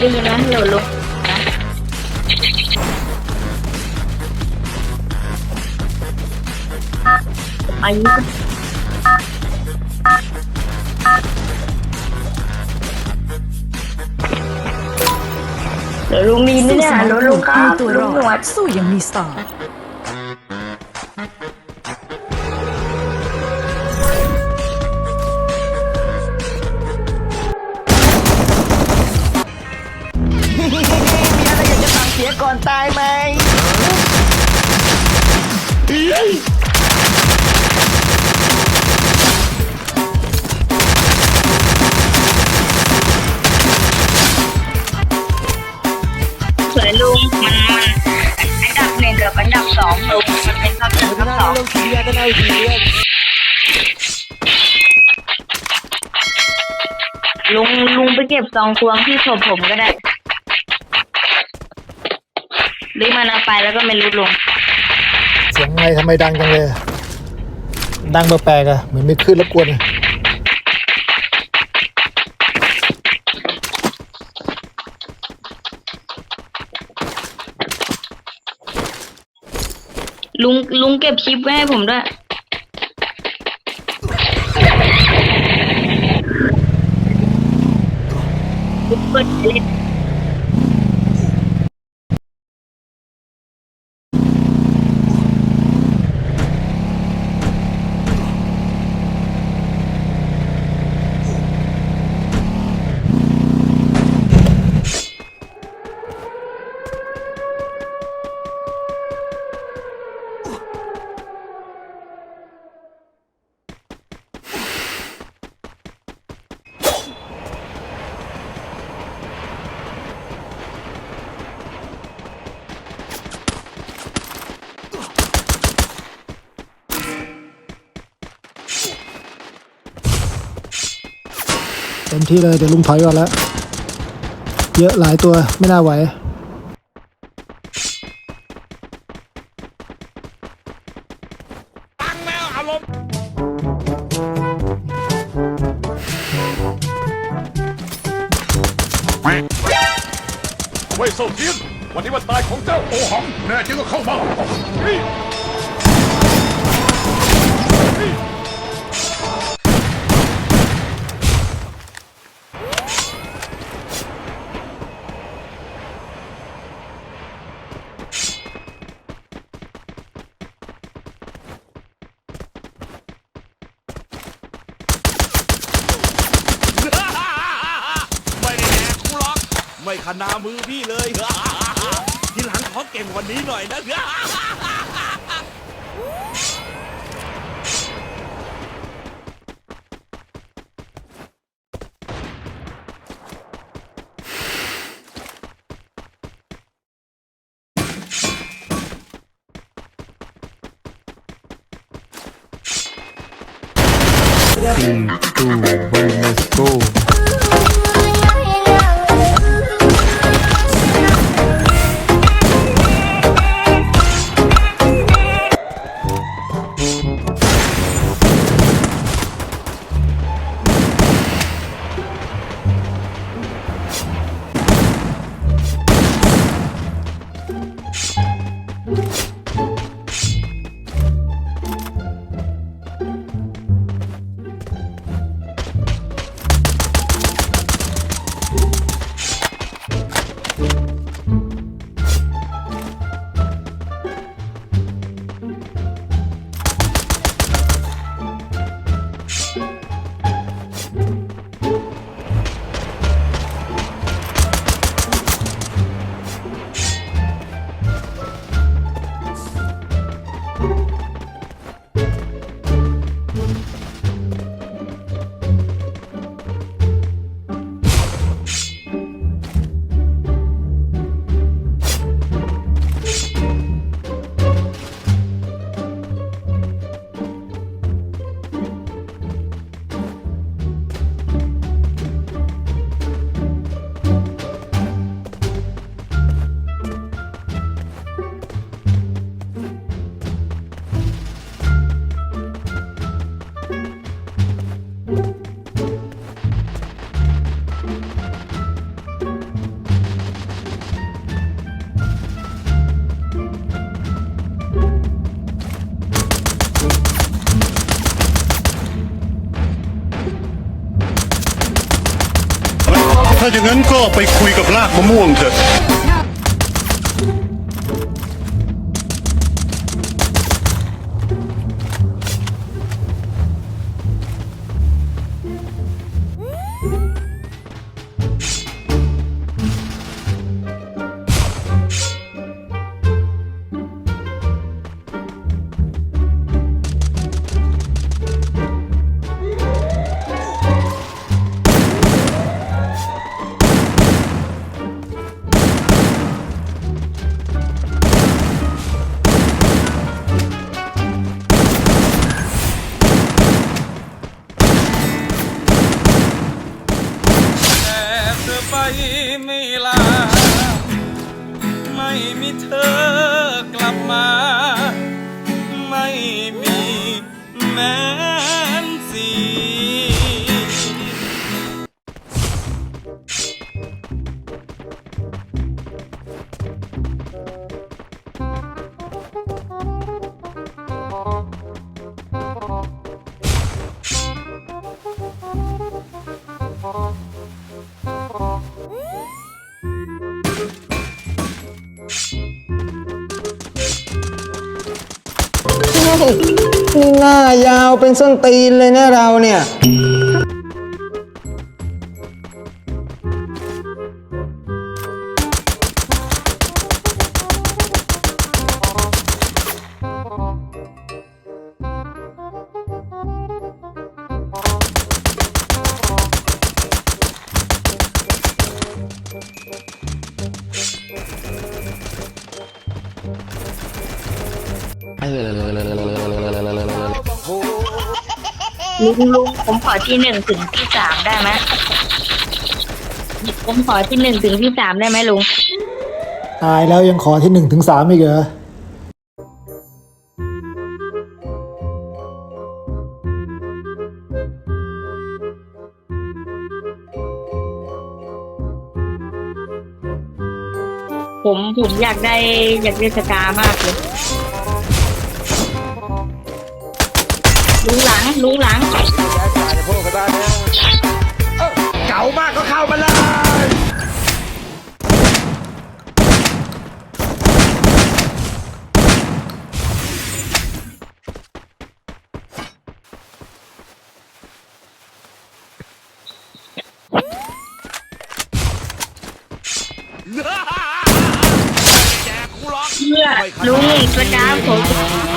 ได้ยินไหมเดี๋ยวลุงอายุเดี๋ยวลุงมีนไหมเนี่ยเดี๋ยวลุงครับตัวรลุองหนวดดสู้อยังมีสไตล์มี สองลุงมันเป็นภาพหนึ่งภาพสอง ลงทีเรียนได้ทีเรียนลุงลุงไปเก็บซองควงที่ศพผมก็ได้หรือมันเอาไปแล้วก็ไม่รู้ลุงเสียงไงทำไมดังจังเลย ดังแปลกๆอะเหมือนไม่ขึ้นแล้วกวนอะ ลุงลุงเก็บคลิปไว้ให้ผมด้วย เปิดเล่น มที่เลยเดี๋ยวลุงถอยก่อนแล้ว เยอะหลายตัวไม่น่าไหวเว่ยเซาเทียนวันนี้วันตายของเจ้าโอหังแน่จริงก็เข้ามา ไม่ขนามือพี่เลย ทีหลังขอเก่งวันนี้หน่อยนะเถ้าอย่างนั้นก็ไปคุยกับรากมะม่วงเถอะ ไปไม่ลา ไม่มีเธอกลับมา ไม่มีแม้ นี่หน้ายาวเป็นส้นตีนเลยนะเราเนี่ย ลุงลุงผมขอที่หนึ่งถึงที่สามได้ไหมผมขอที่หนึ่งถึงที่สามได้ไหมลุงตายแล้วยังขอที่หนึ่งถึงสามอีกเหรอผมผมอยากได้อยากได้สกามากเลย ลุงหลังลุงหลังเก๋ามากก็เข้ามาเลยแจกกูหรอกเพื่อลุงสกามผม